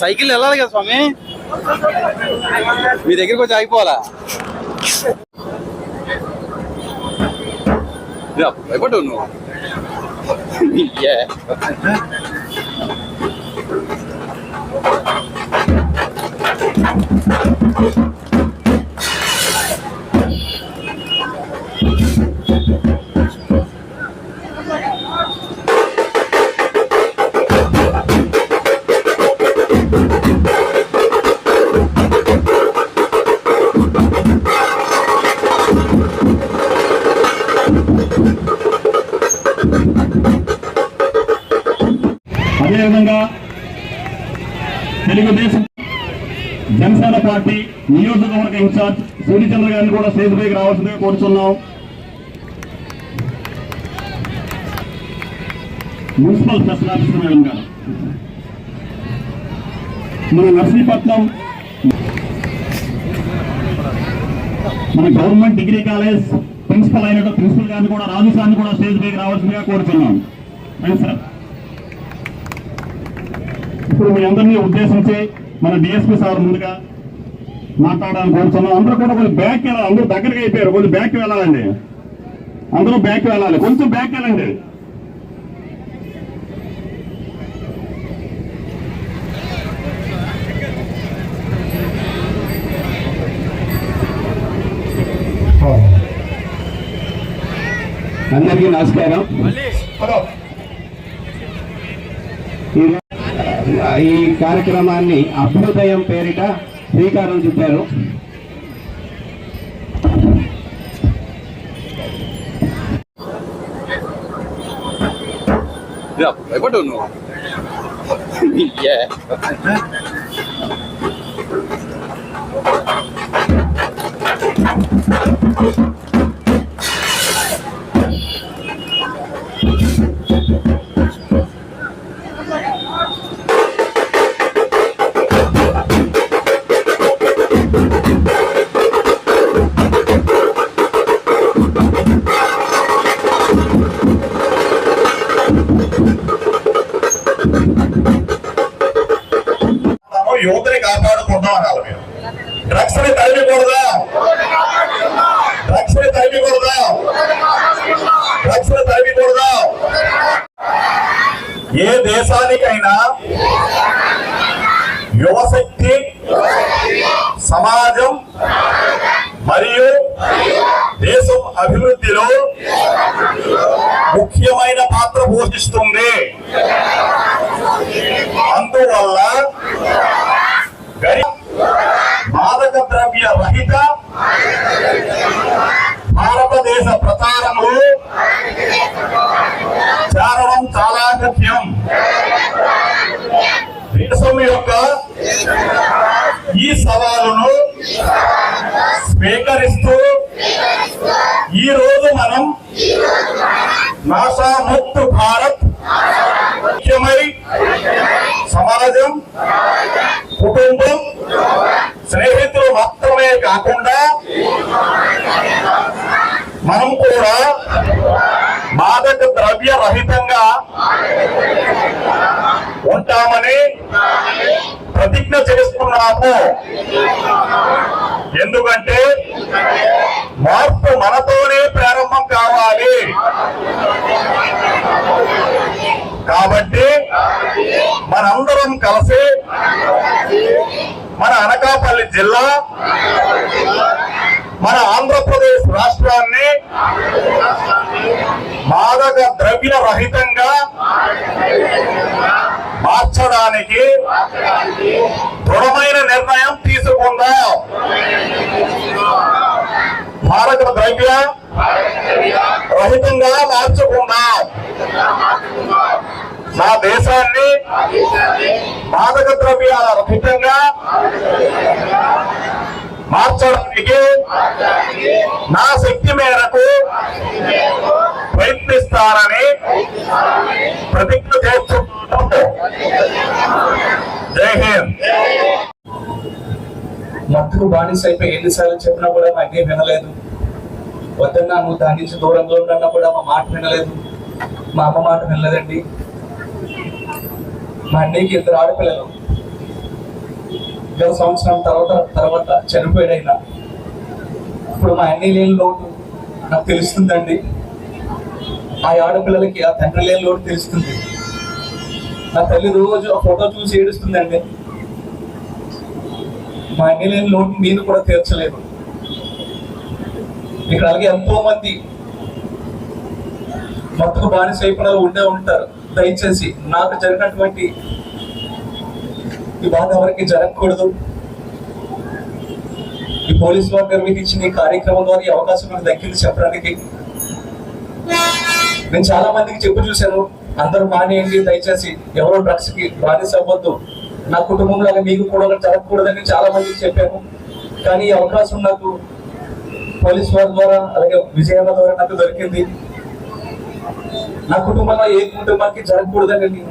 Cycle వెళ్ళాలి కదా స్వామి? మీ దగ్గరికి వచ్చి ఆగిపోవాలా? ఇదా, భయపడ్డావు నువ్వు. Yeah. అదేవిధంగా తెలుగుదేశం జనసేన పార్టీ నియోజకవర్గ ఇన్ఛార్జ్ సూర్యచంద్ర గారిని కూడా స్టేజ్ పైకి రావాల్సిందిగా కోరుతున్నాం మున్సిపల్ స్పెషల్ ఆఫీసర్ మేడం గారు. మన నర్సీపట్నం మన గవర్నమెంట్ డిగ్రీ కాలేజ్ ప్రిన్సిపల్ అయిన ప్రిన్సిపల్ గారిని కూడా రాజు సార్ని కూడా స్టేజ్ పైకి రావాల్సిందిగా కోరుతున్నాం రండి సార్. ఇప్పుడు మీ అందరినీ ఉద్దేశించి మన డిఎస్పీ సార్ ముందుగా మాట్లాడాలని కోరుతున్నాం. అందరూ కూడా కొంచెం బ్యాక్ వెళ్ళాలి. అందరూ దగ్గరికి అయిపోయారు. కొంచెం బ్యాక్ వెళ్ళాలండి. అందరూ బ్యాక్ వెళ్ళాలి. కొంచెం బ్యాక్ వెళ్ళండి. అందరికీ నమస్కారం. ఈ కార్యక్రమాన్ని అభ్యుదయం పేరిట శ్రీకారం చుట్టారు. భయపడ్డావు నువ్వు ముఖ్యమైన పాత్ర పోషిస్తుంది. అందువల్ల మాదక ద్రవ్య రహిత భారతదేశ ప్రచారంలో చేరడం చాలా ముఖ్యం. దేశం యొక్క ఈ సవాలును స్వీకరిస్తూ ఈ రోజు మనం నాసా ముక్త్ భారత్ ముఖ్యమై సమాజం కుటుంబం స్నేహితులు మాత్రమే కాకుండా మనం కూడా మాదక ద్రవ్య రహితంగా ఉంటామని ప్రతిజ్ఞ చేస్తున్నాము. ఎందుకంటే మార్పు మనతోనే ప్రారంభం కావాలి. కాబట్టి మనందరం కలిసి మన అనకాపల్లి జిల్లా మన ఆంధ్రప్రదేశ్ రాష్ట్రాన్ని మాదక ద్రవ్య రహితంగా మార్చడానికి దృఢమైన నిర్ణయం తీసుకుందాం. భారత ద్రవ్య రహితంగా మార్చుకుందాం. నా దేశాన్ని మాదక ద్రవ్యాల రహితంగా మార్చడానికి నా శక్తి మేరకు ప్రయత్నిస్తానని ప్రతిజ్ఞ చేస్తున్నాను. జై హింద్. మత్తుకు బానిస అయిపోయి ఎన్నిసార్లు చెప్పినా కూడా మా మాకేం వినలేదు. వద్దన్నా నువ్వు దాని నుంచి దూరంగా ఉండన్నా కూడా మా మాట వినలేదు. మా అమ్మ మాట వినలేదండి. మా అన్నయ్యకి ఇద్దరు ఆడపిల్లలు. గత సంవత్సరం తర్వాత తర్వాత చనిపోయాడైనా. ఇప్పుడు మా అన్నయ్య లేని లోటు నాకు తెలుస్తుందండి. ఆ ఆడపిల్లలకి ఆ తండ్రి లేని లోటు తెలుస్తుంది. నా తల్లి రోజు ఆ ఫోటో చూసి ఏడుస్తుందండి. మా ఎమ్మెల్యేని లోటు నేను కూడా తీర్చలేదు. ఇక్కడ అలాగే ఎంతో మంది మత్తుకు బానిస అయిపోయిన ఉండే ఉంటారు. దయచేసి నాకు జరిగినటువంటి ఈ బాధ ఎవరికి జరగకూడదు. ఈ పోలీస్ వారు నిర్వహించిన ఈ కార్యక్రమం ద్వారా ఈ అవకాశం నాకు దక్కింది చెప్పడానికి. నేను చాలా మందికి చెప్పు చూశాను. అందరూ మానేయండి. దయచేసి ఎవరో డ్రగ్స్కి బానిస అవ్వద్దు. నా కుటుంబంలో అలాగే మీకు కూడా జరగకూడదని చాలా మందికి చెప్పాను కానీ ఈ అవకాశం నాకు పోలీస్ వారి ద్వారా అలాగే విజయవాడ ద్వారా నాకు దొరికింది. నా కుటుంబంలో ఏ కుటుంబానికి జరగకూడదని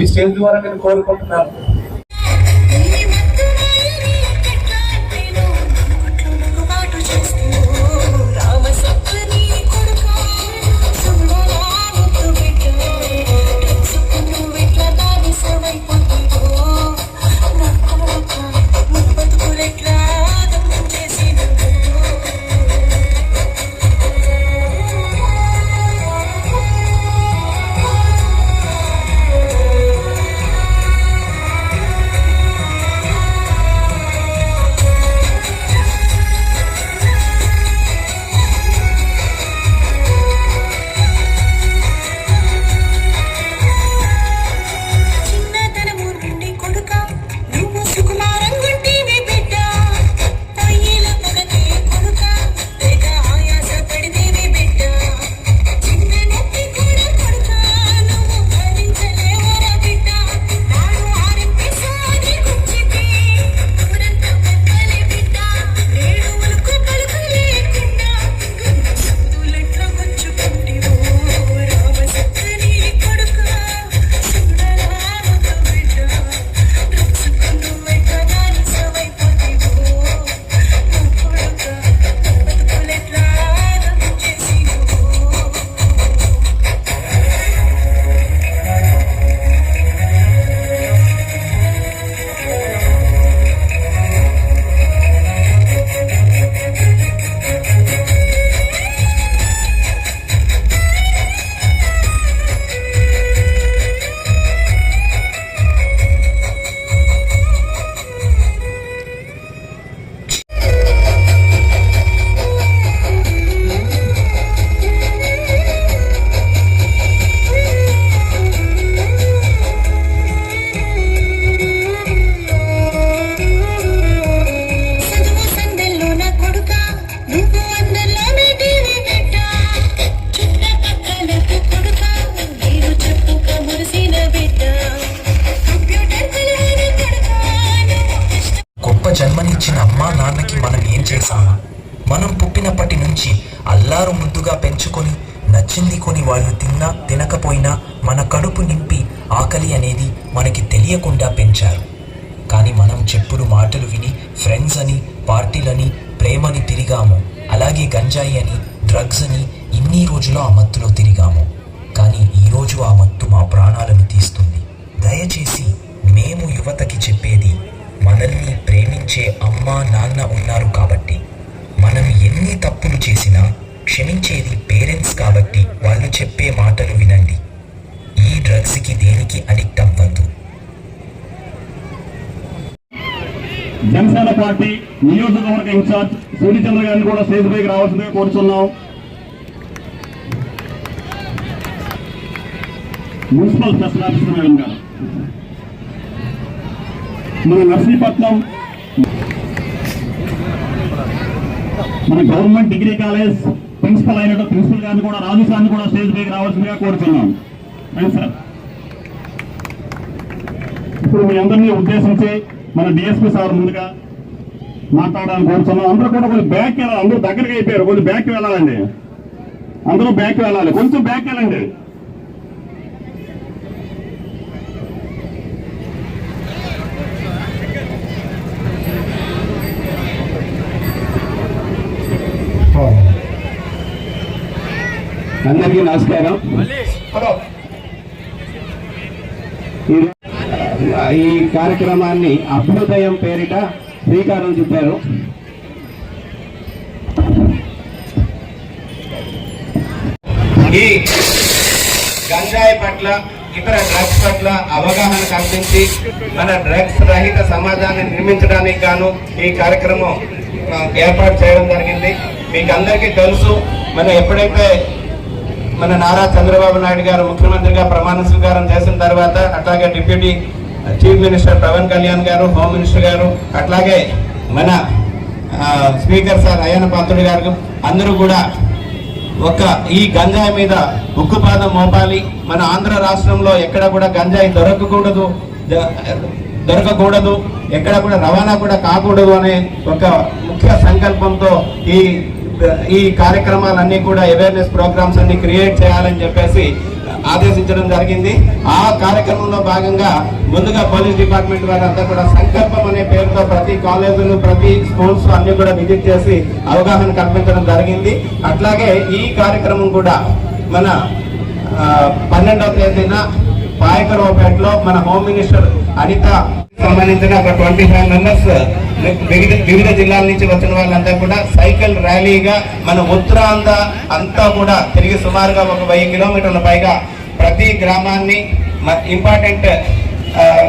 ఈ స్టేజ్ ద్వారా నేను కోరుకుంటున్నాను. నుంచి అల్లారు ముద్దుగా పెంచుకొని నచ్చింది కొని వాళ్ళు తిన్నా తినకపోయినా మన కడుపు నింపి ఆకలి అనేది మనకి తెలియకుండా పెంచారు. కానీ మనం చెప్పుడు మాటలు విని ఫ్రెండ్స్ అని పార్టీలని ప్రేమని తిరిగాము. అలాగే గంజాయి అని డ్రగ్స్ అని ఇన్ని రోజులు ఆ మత్తులో తిరిగాము. కానీ ఈరోజు ఆ మత్తు మా ప్రాణాలను తీస్తుంది. దయచేసి మేము యువతకి చెప్పేది మనల్ని ప్రేమించే అమ్మ నాన్న ఉన్నారు కాబట్టి. మనం ఎన్ని తప్పులు చేసినా క్షమించేది పేరెంట్స్ కాబట్టి వాళ్ళు చెప్పే మాటలు వినండి. ఈ డ్రగ్స్కి దేనికి అడిక్ట్ అవ్వద్దు. జనసేన పార్టీ నియోజకవర్గ ఇన్ఛార్జ్ సూర్యచంద్ర గారిని కూడా స్టేజ్ పైకి రావాల్సిందిగా కోరుతున్నాం మున్సిపల్ స్పెషల్ ఆఫీసర్ మేడం గారు. మన నర్సీపట్నం మన గవర్నమెంట్ డిగ్రీ కాలేజ్ ప్రిన్సిపల్ అయినట్టు ప్రిన్సిపల్ గారిని కూడా రాజు సార్ని కూడా స్టేజ్ పైకి రావాల్సిందిగా కోరుతున్నాం సార్. ఇప్పుడు మీ అందరినీ ఉద్దేశించి మన డిఎస్పీ సార్ ముందుగా మాట్లాడడానికి కోరుతున్నాం అందరూ కూడా కొంచెం బ్యాక్ వెళ్ళాలి. అందరూ దగ్గరికి అయిపోయారు. కొంచెం బ్యాక్ వెళ్ళాలండి. అందరూ బ్యాక్ వెళ్ళాలి. కొంచెం బ్యాక్ వెళ్ళండి. అందరికీ నమస్కారం. ఈ కార్యక్రమాన్ని అభ్యుదయం పేరిట శ్రీకారం చుట్టారు. ఈ గంజాయి పట్ల ఇతర డ్రగ్స్ పట్ల అవగాహన కల్పించి మన డ్రగ్స్ రహిత సమాజాన్ని నిర్మించడానికి గాను ఈ కార్యక్రమం ఏర్పాటు చేయడం జరిగింది. మీకు అందరికీ తెలుసు మన ఎప్పుడైతే మన నారా చంద్రబాబు నాయుడు గారు ముఖ్యమంత్రిగా ప్రమాణ స్వీకారం చేసిన తర్వాత అట్లాగే deputy chief minister Pawan Kalyan garu home minister గారు అట్లాగే మన స్పీకర్ సార్ అయ్యన పాత్రుడు గారు అందరూ కూడా ఒక ఈ గంజాయి మీద ఉక్కుపాదం మోపాలి. మన ఆంధ్ర రాష్ట్రంలో ఎక్కడ కూడా గంజాయి దొరకకూడదు. దొరకకూడదు. ఎక్కడ కూడా రవాణా కూడా కాకూడదు అనే ఒక ముఖ్య సంకల్పంతో ఈ ఈ కార్యక్రమాలన్నీ కూడా అవేర్నెస్ ప్రోగ్రామ్స్ అన్ని క్రియేట్ చేయాలని చెప్పేసి ఆదేశించడం జరిగింది. ఆ కార్యక్రమంలో భాగంగా ముందుగా పోలీస్ డిపార్ట్మెంట్ వారంతా కూడా సంకల్పం అనే పేరుతో ప్రతి కాలేజీలు ప్రతి స్కూల్స్ అన్ని కూడా విజిట్ చేసి అవగాహన కల్పించడం జరిగింది. అట్లాగే ఈ కార్యక్రమం కూడా మన పన్నెండవ తేదీన పాయకరావుపేటలో మన హోమ్ మినిస్టర్ అనిత సంబంధించిన ఒక ట్వంటీ ఫైవ్ మెంబర్స్ వివిధ వివిధ జిల్లాల నుంచి వచ్చిన వాళ్ళంతా కూడా సైకిల్ ర్యాలీగా మన ఉత్తరాంధ్ర అంతా కూడా తిరిగి సుమారుగా ఒక వెయ్యి కిలోమీటర్ల పైగా ప్రతి గ్రామాన్ని ఇంపార్టెంట్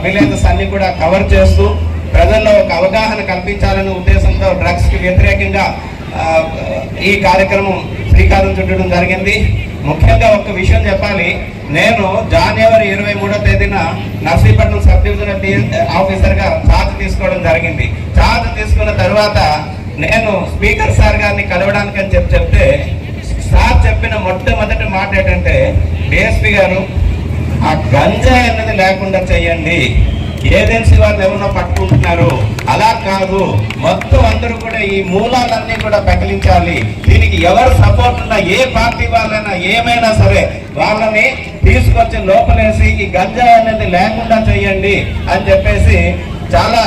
విలేజెస్ అన్ని కూడా కవర్ చేస్తూ ప్రజల్లో ఒక అవగాహన కల్పించాలనే ఉద్దేశంతో డ్రగ్స్కి వ్యతిరేకంగా ఈ కార్యక్రమం శ్రీకారం చుట్టడం జరిగింది. ముఖ్యంగా ఒక విషయం చెప్పాలి. నేను జనవరి ఇరవై మూడో తేదీన నర్సీపట్నం సబ్ డివిజనల్ ఆఫీసర్గా ఛార్జ్ తీసుకోవడం జరిగింది. ఛార్జ్ తీసుకున్న తర్వాత నేను స్పీకర్ సార్ గారిని కలవడానికి అని చెప్పి చెప్తే సార్ చెప్పిన మొట్టమొదటి మాట ఏంటంటే డిఎస్పీ గారు ఆ గంజాయి అన్నది లేకుండా చేయండి. ఏజెన్సీ వాళ్ళు ఎవరన్నా పట్టుకుంటున్నారు అలా కాదు. మొత్తం అందరూ కూడా ఈ మూలాలన్నీ కూడా పెకలించాలి. దీనికి ఎవరు సపోర్ట్ ఉన్నా ఏ పార్టీ వాళ్ళైనా ఏమైనా సరే వాళ్ళని తీసుకొచ్చి లోపలేసి ఈ గంజా అనేది లేకుండా చేయండి అని చెప్పేసి చాలా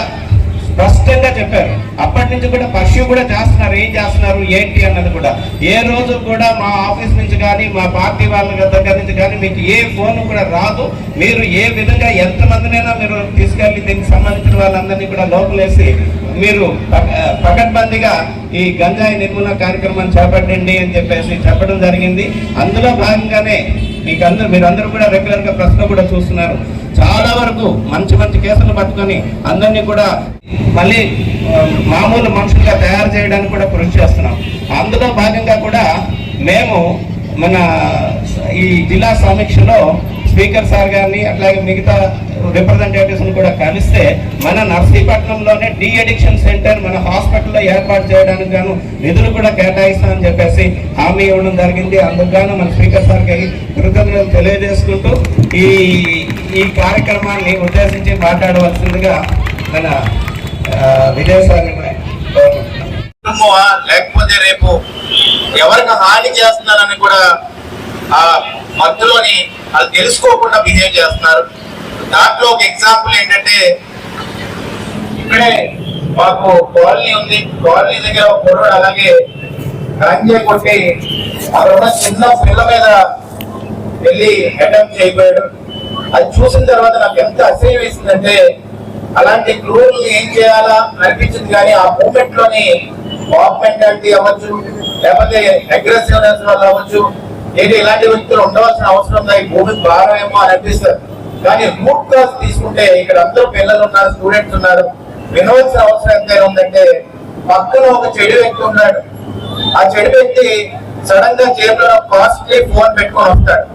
స్పష్టంగా చెప్పారు. అప్పటి నుంచి కూడా పర్ష్యూ కూడా చేస్తున్నారు. ఏం చేస్తున్నారు? ఏంటి అన్నది కూడా. ఏ రోజు కూడా మా ఆఫీస్ నుంచి కానీ మా పార్టీ వాళ్ళ దగ్గర నుంచి కానీ మీకు ఏ ఫోన్ కూడా రాదు. మీరు ఏ విధంగా ఎంతమందినైనా మీరు తీసుకెళ్ళి దీనికి సంబంధించిన వాళ్ళందరినీ కూడా లోపలేసి మీరు పకడ్బందీగా ఈ గంజాయి నిర్మూలన కార్యక్రమాన్ని చేపట్టండి అని చెప్పేసి చెప్పడం జరిగింది. అందులో భాగంగానే మీకు అందరూ మీరందరూ కూడా రెగ్యులర్గా ప్రశ్న కూడా చూస్తున్నారు. చాలా వరకు మంచి మంచి కేసులు పట్టుకొని అందరినీ కూడా మళ్ళీ మామూలు మనుషులుగా తయారు చేయడానికి కూడా కృషి చేస్తున్నాం. అందులో భాగంగా కూడా మేము మన ఈ జిల్లా సమీక్షలో స్పీకర్ సార్ గారిని అట్లాగే మిగతా రిప్రజెంటేటివ్స్ని కూడా కలిస్తే మన నర్సీపట్నంలోనే డి అడిక్షన్ సెంటర్ మన హాస్పిటల్లో ఏర్పాటు చేయడానికి గాను నిధులు కూడా కేటాయిస్తామని చెప్పేసి హామీ ఇవ్వడం జరిగింది. అందుకు గాను మన స్పీకర్ సార్కి కృతజ్ఞతలు తెలియజేసుకుంటూ ఈ ఈ కార్యక్రమాన్ని ఉద్దేశించి మాట్లాడవలసిందిగా మన ఆ, లేకపోతే రేపు ఎవరికి హాని చేస్తున్నారని కూడా ఆ మధ్యలోని అది తెలుసుకోకుండా బిహేవ్ చేస్తున్నారు. దాంట్లో ఒక ఎగ్జాంపుల్ ఏంటంటే ఇక్కడే మాకు కాలనీ ఉంది. కాలనీ దగ్గర ఒక కుర్రాడు అలాగే గంజే కొట్టి అక్కడ ఉన్న చిన్న పిల్ల మీద వెళ్ళి అటెంప్ట్ చేయబోయాడు అది చూసిన తర్వాత నాకు ఎంత అసహ్యం వేసిందంటే అలాంటి క్రూర్ ఏం చేయాలా అనిపించింది కానీ ఆ మూమెంట్లోని పాప్ మెంటాలిటీ అవ్వచ్చు లేకపోతే అగ్రెసివ్నెస్ వల్ల అవ్వచ్చు ఏంటి ఇలాంటి వ్యక్తులు ఉండవలసిన అవసరం ఉందా? ఈ భూమికి భారమేమో అని అనిపిస్తారు కానీ రూట్ కాజ్ తీసుకుంటే ఇక్కడ అందరూ పిల్లలు ఉన్నారు స్టూడెంట్స్ ఉన్నారు. వినవలసిన అవసరం ఎంతైనా ఉందంటే పక్కన ఒక చెడు వ్యక్తి ఉన్నాడు. ఆ చెడు వ్యక్తి సడన్గా జేబులో కాస్ట్లీ ఫోన్ పెట్టుకొని వస్తాడు.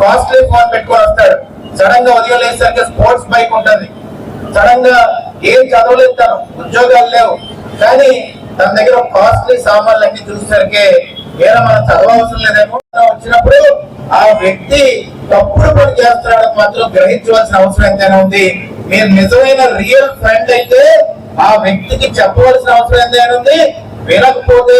కాస్ట్లీ ఫోన్ పెట్టుకొని వస్తాడు. సడన్గా ఉదయం లేసరికి స్పోర్ట్స్ బైక్ ఉంటుంది. సడన్గా ఏం చదవలేదు తను. ఉద్యోగాలు లేవు. కానీ తన దగ్గర కాస్ట్లీ సామాన్లు అన్ని చూసేసరికి ఏదో మనం చదవవసరం లేదేమో వచ్చినప్పుడు ఆ వ్యక్తి తప్పుడు పని చేస్తున్నాడని మాత్రం గ్రహించవలసిన అవసరం ఎంతైనా ఉంది. మీరు నిజమైన రియల్ ఫ్రెండ్ అయితే ఆ వ్యక్తికి చెప్పవలసిన అవసరం ఎంతైనా ఉంది. వినకపోతే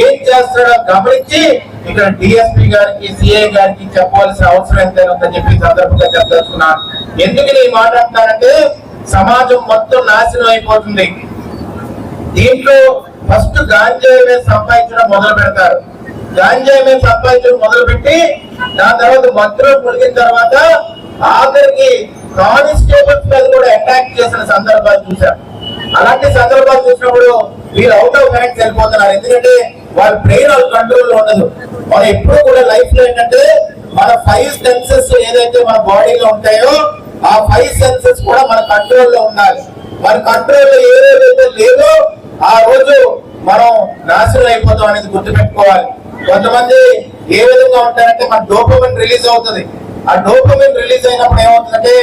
ఏం చేస్తాడో గమనించి ఇక్కడ డిఎస్పీ గారికి సిఐ గారికి చెప్పవలసిన అవసరం ఎంతైనా ఉందని చెప్పి సందర్భంగా చెప్పదలుచుకున్నాను. ఎందుకు నేను మాట్లాడుతున్నానంటే సమాజం మొత్తం నాశనం అయిపోతుంది. దీంట్లో ఫస్ట్ గాంజాయి మీద సంపాదించడం మొదలు పెడతారు. గాంజాయి మీద సంపాదించడం మొదలు పెట్టి దాని తర్వాత మధ్యలో మునిగిన తర్వాత ఆఖరికి కానిస్టేబుల్స్ మీద కూడా అటాక్ చేసిన సందర్భాలు చూశారు అలాంటి సందర్భాలు చూసినప్పుడు వీళ్ళు అవుట్ ఆఫ్ కనెక్ట్ వెళ్ళిపోతున్నారు. ఎందుకంటే వాళ్ళ బ్రెయిన్ వాళ్ళ కంట్రోల్లో ఉండదు. మనం ఎప్పుడు కూడా లైఫ్లో ఏంటంటే మన ఫైవ్ సెన్సెస్ ఏదైతే మన బాడీలో ఉంటాయో ఆ ఫైవ్ సెన్సెస్ కూడా మన కంట్రోల్లో ఉండాలి. మన కంట్రోల్లో లో ఏదైతే లేదో ఆ రోజు మనం నాశనం అయిపోతాం అనేది గుర్తుపెట్టుకోవాలి. కొంతమంది ఏ విధంగా ఉంటారంటే మన డోపమిన్ రిలీజ్ అవుతుంది. ఆ డోపమిన్ రిలీజ్ అయినప్పుడు ఏమవుతుందంటే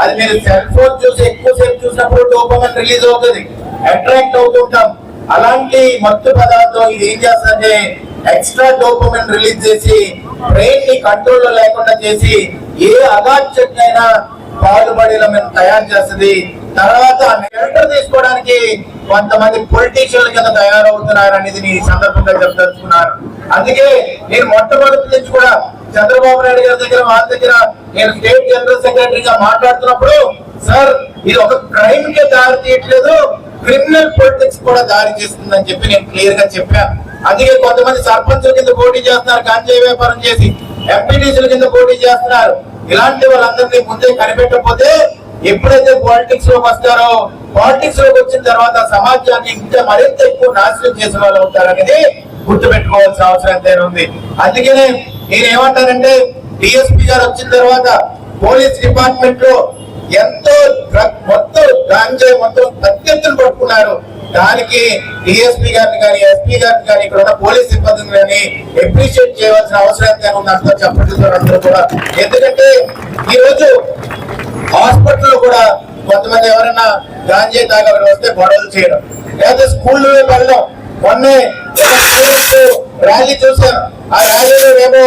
అది మీరు సెల్ ఫోన్ చూసి ఎక్కువసేపు చూసినప్పుడు డోపమిన్ రిలీజ్ అవుతుంది. అట్రాక్ట్ అవుతుంటాం అలాంటి మత్తు పదార్థం ఇది ఏం చేస్తుందంటే ఎక్స్ట్రా డోపమెంట్ రిలీజ్ చేసి బ్రెయిన్ని కంట్రోల్లో లేకుండా చేసి ఏ అగాధ్యమైనా పాల్పడేలా మేము తయారు చేస్తుంది. తర్వాత నిరంతరం తీసుకోవడానికి కొంతమంది పొలిటీషియన్ల కింద తయారవుతున్నారు అనేది నేను ఈ సందర్భంగా చెప్పదలుచుకున్నాను. అందుకే నేను మొట్టమొదటి నుంచి కూడా చంద్రబాబు నాయుడు గారి దగ్గర వాళ్ళ దగ్గర నేను స్టేట్ జనరల్ సెక్రటరీగా మాట్లాడుతున్నప్పుడు సార్ ఇది ఒక క్రైమ్ కే దారి తీయట్లేదు. క్రిమినల్ పొలిటిక్స్ కూడా దారి చేస్తుందని చెప్పి నేను క్లియర్గా చెప్పాను అందుకే కొంతమంది సర్పంచుల కింద పోటీ చేస్తున్నారు కాంజాయి వ్యాపారం చేసి ఎంపీటీసీల కింద పోటీ చేస్తున్నారు. ఇలాంటి వాళ్ళందరినీ ముందే కనిపెట్టకపోతే ఎప్పుడైతే పాలిటిక్స్లోకి వస్తారో పాలిటిక్స్లోకి వచ్చిన తర్వాత సమాజాన్ని ఇంకా మరింత ఎక్కువ నాశనం చేసిన వాళ్ళు అవుతారనేది గుర్తుపెట్టుకోవాల్సిన అవసరం ఎంతైనా ఉంది. అందుకనే నేను ఏమంటానంటే డిఎస్పీ గారు వచ్చిన తర్వాత పోలీస్ డిపార్ట్మెంట్లో ఎంతో డ్రగ్ మొత్తం గాంజాయి మొత్తం తగ్గెత్తులు పట్టుకున్నారు. దానికి డిఎస్పీ గారిని కానీ ఎస్పీ గారిని కానీ ఇక్కడ ఉన్న పోలీస్ సిబ్బందిని కానీ అప్రిషియేట్ చేయవలసిన అవసరం ఎంతైనా ఉంది అంతా చెప్పట్లేదు అందరూ కూడా. ఎందుకంటే ఈరోజు రోజు హాస్పిటల్ కూడా కొంతమంది ఎవరైనా గాంజాయి తాగని వస్తే గొడవలు చేయడం. లేదా స్కూల్లో వెళ్ళడం. మొన్నే ర్యాలీ చూశాను ఆ ర్యాలీలో ఏమో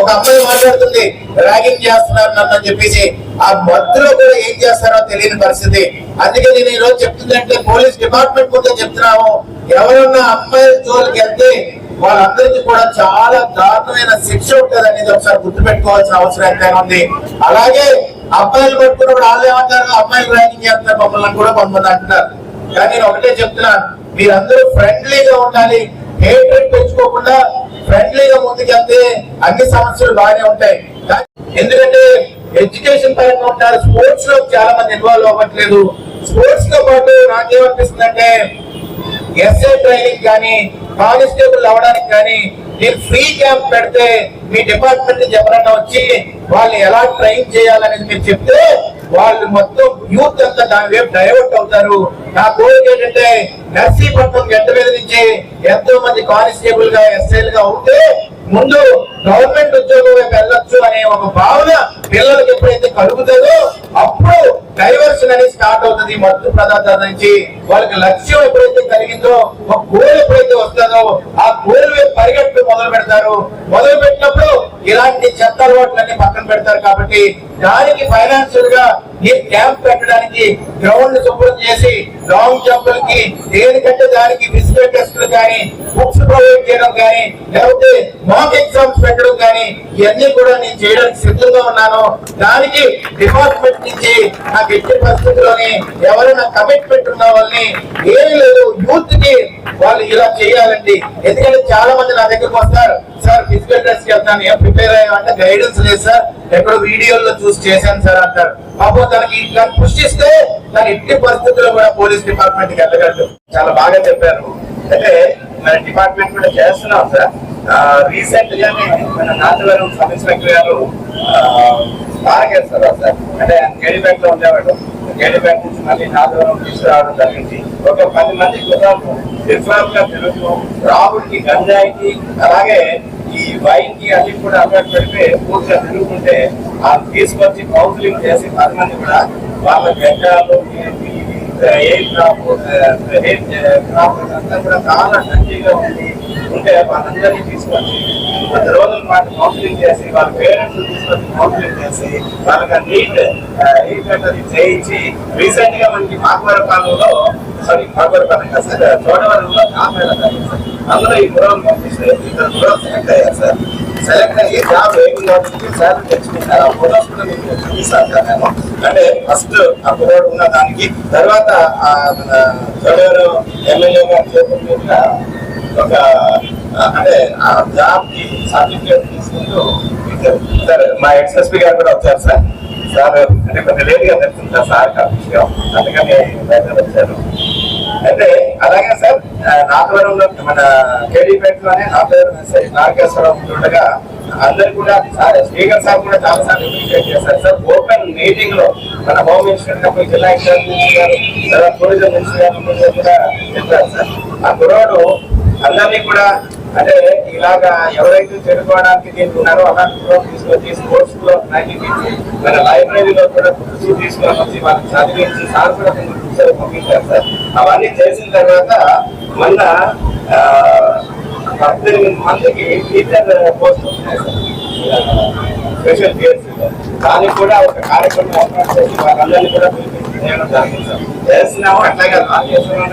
ఒక అమ్మాయి మాట్లాడుతుంది ర్యాగింగ్ చేస్తున్నారు నన్ను అని చెప్పేసి ఆ మధ్యలో కూడా ఏం చేస్తారో తెలియని పరిస్థితి. అందుకే నేను ఈ రోజు చెప్తుందంటే పోలీస్ డిపార్ట్మెంట్ ముందే చెప్తున్నాము. ఎవరన్నా అమ్మాయిల జోలికి వెళ్తే వాళ్ళందరికీ కూడా చాలా దారుణమైన శిక్ష ఉంటుంది అనేది ఒకసారి గుర్తుపెట్టుకోవాల్సిన అవసరం ఎంతైనా ఉంది. అలాగే అబ్బాయిలు పట్టుకున్నప్పుడు వాళ్ళు ఏమంటారు అమ్మాయిలు ర్యాగింగ్ చేస్తారు మమ్మల్ని కూడా కొంతమంది అంటున్నారు. కానీ నేను ఒకటే చెప్తున్నాను మీరందరూ ఫ్రెండ్లీగా ఉండాలి. హేట్రెడ్ పెంచుకోకుండా ఫ్రెండ్లీగా ముందుకెళ్తే అన్ని సమస్యలు బాగానే ఉంటాయి. కానీ ఎందుకంటే ఎడ్యుకేషన్ పరంగా ఉంటారు స్పోర్ట్స్లో చాలా మంది ఇన్వాల్వ్ అవ్వట్లేదు. స్పోర్ట్స్తో పాటు నాకేమనిపిస్తుంది అంటే ఎస్ఏ ట్రైనింగ్ కానీ కానిస్టేబుల్ అవడానికి కానీ మీరు ఫ్రీ క్యాంప్ పెడితే మీ డిపార్ట్మెంట్ నుంచి వచ్చి వాళ్ళు ఎలా ట్రైన్ చేయాలనేది మీరు చెప్తే వాళ్ళు మొత్తం యూత్ అంతా దాని వైపు డైవర్ట్ అవుతారు. నా కోరిక ఏంటంటే నర్సీపట్నం గడ్డ మీద నుంచి ఎంతో మంది కానిస్టేబుల్గా ఎస్ఐలు గా ఉంటే ముందు గవర్నమెంట్ ఉద్యోగం వైపు వెళ్ళొచ్చు అనే ఒక భావన పిల్లలకి ఎప్పుడైతే కలుగుతుందో అప్పుడు డైవర్షన్ అనేది స్టార్ట్ అవుతుంది. మత్తు పదార్థాల నుంచి వాళ్ళకి లక్ష్యం ఎప్పుడైతే కలిగిందో ఒక గోల్ ఎప్పుడైతే వస్తుందో ఆ గోల్ వైపు పరిగెట్టు మొదలు పెడతారు. మొదలు పెట్టినప్పుడు ఇలాంటి చెత్త అలవాట్లన్నీ పక్కన పెడతారు కాబట్టి దానికి ఫైనాన్షియల్గా ఈ క్యాంప్ పెట్టడానికి గ్రౌండ్ శుభ్రం చేసి లాంగ్ జంపులకి దేనికంటే దానికి ఫిజికల్ టెస్టులు కానీ బుక్స్ ప్రొవైడ్ చేయడం కానీ లేకపోతే మాక్ ఎగ్జామ్స్ పెట్టడం కానీ ఇవన్నీ కూడా నేను చేయడానికి సిద్ధంగా ఉన్నాను. దానికి డిపార్ట్మెంట్ నుంచి నాకు ఎట్టి పరిస్థితుల్లోని ఎవరైనా కమిట్మెంట్ ఉన్న వాళ్ళని ఏమీ లేదు యూత్కి వాళ్ళు ఇలా చేయాలండి. ఎందుకంటే చాలా మంది నా దగ్గరకు వస్తారు సార్ ఫిజికల్ టెస్ట్ వెళ్తాను ఏం ప్రిపేర్ అయ్యామంటే గైడెన్స్ లేదు సార్. ఎక్కడో వీడియోలో చూసి చేశాను సార్ అంటారు. పాపం తనకి ఇట్లా పుష్టిస్తే తన ఎట్టి పరిస్థితుల్లో కూడా పోలీస్ డిపార్ట్మెంట్కి వెళ్ళగలడు. చాలా బాగా చెప్పారు. అంటే మన డిపార్ట్మెంట్ కూడా చేస్తున్నాం సార్. రీసెంట్ గానే మన నాన్నగారు సబ్ ఇన్స్పెక్టర్ గారు బాగా సార్. అంటే ఆయన బ్యాంక్లో ఉండేవాడు. గేడి బ్యాంక్ నుంచి మళ్ళీ నాన్నగారు తీసుకురావడం జరిగింది. ఒక పది మంది కుటుంబం డిఫరెంట్గా తిరుగుతూ రాబుడికి గంజాయికి అలాగే ఈ వైన్కి అన్ని కూడా అలవాటు పెడితే పూర్తిగా తిరుగుతుంటే ఆ తీసుకొచ్చి కౌన్సిలింగ్ చేసి పది మంది కూడా వాళ్ళ గడ్డాలు ఎయిర్ క్రాప్ ఎయిర్ క్రాప్ అంతా కూడా చాలా గంజీగా ఉంది ఉంటే వాళ్ళందరినీ తీసుకొచ్చి పది రోజుల పాటు కౌన్సిలింగ్ చేసి వాళ్ళ పేరెంట్స్ తీసుకొచ్చి కౌన్సిలింగ్ చేసి వాళ్ళకి నీట్ ఎయిట్ అది చేయించి రీసెంట్గా మనకి మాకవరపాలెంలో సారీ మాకవరపాలెం కాదు సార్ చోడవరంలో కాపేడ అందులో ఈ గుర్రం పంపిస్తే ఇద్దరు గుర్రం సెలెక్ట్ అయ్యారు సార్. సెలెక్ట్ అయ్యి జాబ్ ఏమి అవుతుంది సార్ తెచ్చుకుంటారు ఆ ఫోటోస్ కూడా మీకు చూపిస్తాను సార్ నేను అంటే ఫస్ట్ ఆ కుర్రోడు ఉన్న దానికి తర్వాత ఆ ఎమ్మెల్యే గారు చేతుల ఒక అంటే ఆ జాబ్కి సర్టిఫికేట్ తీసుకుంటూ ఇద్దరు- మా ఎక్స్ఎస్పీ గారు కూడా వచ్చారు సార్. సార్ అంటే కొంచెం లేట్గా తెలుస్తుంది సార్ కాఫీ అందుకని వచ్చారు. అంటే అలాగే సార్ నాగవరంలో మన కేడీపేటలోనే నా పేరు ఉండగా అందరు కూడా స్పీకర్ సార్ కూడా చాలా సార్లు అప్రిషియేట్ చేశారు సార్. ఓపెన్ మీటింగ్లో మన హోమ్ మినిస్టర్ గారు జిల్లా ఇన్ఛార్జ్ గారు టూరిజం మినిస్టర్ గారు కూడా చెప్పారు సార్. ఆ గురవాడు అందరినీ కూడా అంటే ఇలాగా ఎవరైతే చెడుకోవడానికి దీనికి ఉన్నారో అలాంటి తీసుకొచ్చి స్పోర్ట్స్లో ట్రైనింగ్ మన లైబ్రరీలో కూడా బుక్స్ తీసుకొని వచ్చి వాళ్ళకి చదివించి సార్ కూడా కొన్ని పంపించారు సార్. అవన్నీ చేసిన తర్వాత మొన్న పద్దెనిమిది మందికి టీచర్ పోస్ట్ ఉన్నాయి సార్. స్పెషల్ కేర్స్ దానికి కూడా ఒక కార్యక్రమం ఏర్పాటు చేసి వాళ్ళందరినీ కూడా పిలిపించి చేయడం జరిగింది సార్. చేసినాము అట్లాగే రాజేశ్వరం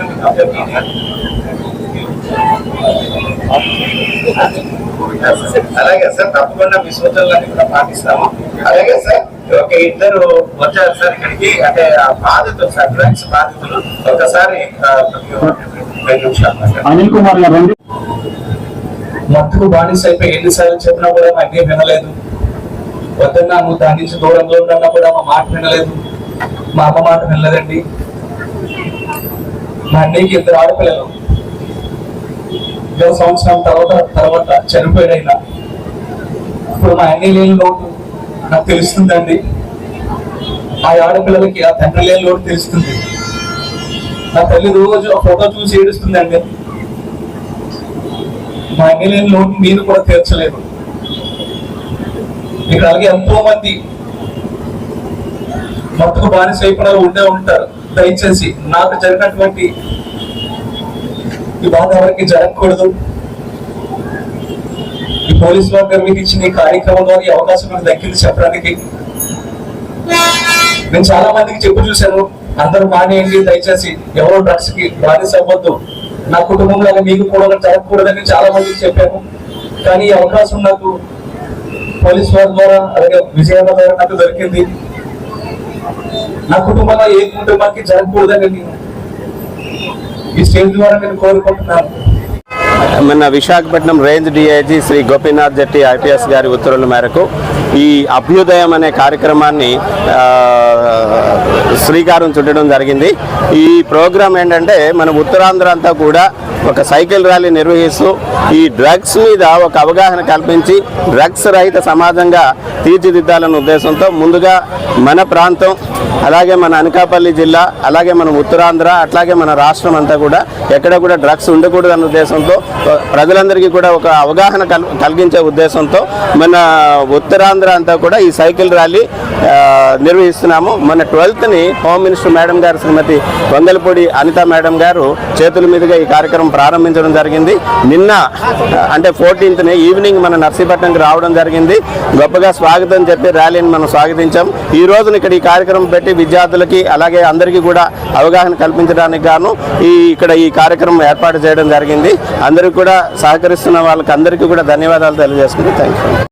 అలాగే సార్ తప్పకుండా మీ సూచనలన్నీ కూడా పాటిస్తాము. అలాగే సార్ ఒక ఇద్దరు వచ్చారు సార్ ఇక్కడికి. అంటే ఆ బాధితులు సార్ డ్రగ్స్ బాధితులు. ఒకసారి. అనిల్ కుమార్ గారు రండి. మత్తుకు బానిస అయిపోయి ఎన్నిసార్లు చెప్పినా కూడా మా అన్నీ వినలేదు. వద్దన్నా నువ్వు దాని నుంచి దూరంలో ఉండన్నా కూడా మా మాట వినలేదు. మా అమ్మ మాట వినలేదండి. మా అన్నయ్యకి ఇద్దరు ఆడపిల్లలు. ఇరవై సంవత్సరం తర్వాత తర్వాత చనిపోయిన ఇప్పుడు మా అన్ని లేని లోటు నాకు తెలుస్తుందండి. ఆ ఆడపిల్లలకి ఆ తండ్రి లేని లోటు తెలుస్తుంది. నా తల్లి రోజు ఆ ఫోటో చూసి ఏడుస్తుందండి. మా ఎమ్మెల్యే లోటు మీరు కూడా తీర్చలేదు. ఇక్కడ అలాగే ఎంతో మంది మత్తుకు బానిస అయిపోయిన ఉండే ఉంటారు. దయచేసి నాకు జరిగినటువంటి ఈ బాధ ఎవరికి జరగకూడదు. ఈ పోలీస్ వర్గం మీకు ఇచ్చిన ఈ కార్యక్రమం ద్వారా ఈ అవకాశం నాకు దక్కింది చెప్పడానికి? నేను చాలా మందికి చెప్పు చూశాను. అందరూ మానేయండి దయచేసి ఎవరో డ్రగ్స్కి బానిస అవ్వద్దు. నా కుటుంబంలో మీకు కూడా జరగకూడదని చాలా మందికి చెప్పాను. కానీ ఈ అవకాశం నాకు పోలీస్ వారి ద్వారా అలాగే విజయమ్మ ద్వారా నాకు దొరికింది. నా కుటుంబంలో ఏ కుటుంబానికి జరగకూడదని ఈ స్టేజ్ ద్వారా నేను కోరుకుంటున్నాను. మన Visakhapatnam range DIG Shri Gopinath Jatti IPS గారి ఉత్తర్వుల మేరకు ఈ అభ్యుదయం అనే కార్యక్రమాన్ని శ్రీకారం చుట్టడం జరిగింది. ఈ ప్రోగ్రాం ఏంటంటే మన ఉత్తరాంధ్ర అంతా కూడా ఒక సైకిల్ ర్యాలీ నిర్వహిస్తూ ఈ డ్రగ్స్ మీద ఒక అవగాహన కల్పించి డ్రగ్స్ రహిత సమాజంగా తీర్చిదిద్దాలన్న ఉద్దేశంతో ముందుగా మన ప్రాంతం అలాగే మన అనకాపల్లి జిల్లా అలాగే మన ఉత్తరాంధ్ర అట్లాగే మన రాష్ట్రం అంతా కూడా ఎక్కడ కూడా డ్రగ్స్ ఉండకూడదు అన్న ఉద్దేశంతో ప్రజలందరికీ కూడా ఒక అవగాహన కల్ కలిగించే ఉద్దేశంతో మన ఉత్తరాంధ్ర అంతా కూడా ఈ సైకిల్ ర్యాలీ నిర్వహిస్తున్నాము. మన ట్వెల్త్ని హోమ్ మినిస్టర్ మేడం గారు శ్రీమతి వంగలపూడి అనిత మేడం గారు చేతుల మీదుగా ఈ కార్యక్రమం ప్రారంభించడం జరిగింది. నిన్న అంటే ఫోర్టీన్త్ని ఈవినింగ్ మన నర్సీపట్నంకి రావడం జరిగింది. గొప్పగా స్వాగతం చెప్పి ర్యాలీని మనం స్వాగతించాం. ఈ రోజున ఇక్కడ ఈ కార్యక్రమం పెట్టి విద్యార్థులకి అలాగే అందరికీ కూడా అవగాహన కల్పించడానికి గాను ఈ ఇక్కడ ఈ కార్యక్రమం ఏర్పాటు చేయడం జరిగింది. అందరికీ కూడా సహకరిస్తున్న వాళ్ళకి అందరికీ కూడా ధన్యవాదాలు తెలియజేసుకుంది థ్యాంక్ యూ